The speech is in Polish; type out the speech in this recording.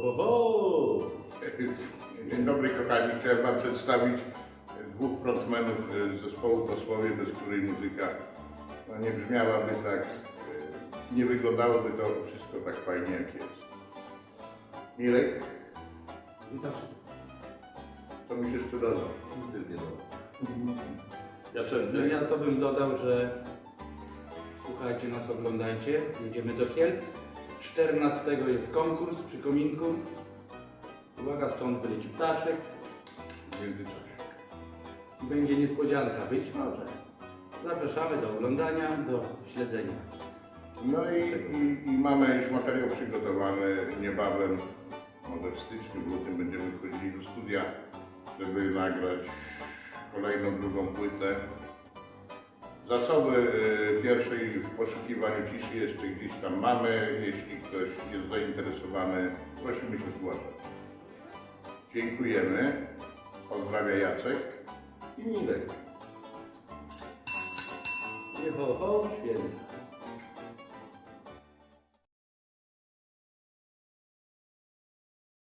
ho, ho. Dzień dobry kochani, chciałem Wam przedstawić dwóch frontmenów zespołu Posłowie, bez której muzyka no, nie brzmiałaby tak, e, nie wyglądałoby to wszystko tak fajnie jak jest. Mirek, Witam wszystkich. to mi się jeszcze dodał. Nic nie. Ja No ja to bym dodał, że słuchajcie nas, oglądajcie. Jedziemy do Kielc. 14 jest konkurs przy kominku. Uwaga, stąd wyleci ptaszek w międzyczasie. i będzie niespodzianka, być może. Zapraszamy do oglądania, do śledzenia. No i, i, i mamy już materiał przygotowany niebawem, może w styczniu, w lutym będziemy wchodzili do studia, żeby nagrać kolejną, drugą płytę. Zasoby y, pierwszej w poszukiwaniu ciszy jeszcze gdzieś tam mamy. Jeśli ktoś jest zainteresowany, prosimy się zgłaszać. Dziękujemy. Pozdrawia Jacek i Mirek. Nie ho, ho, święta.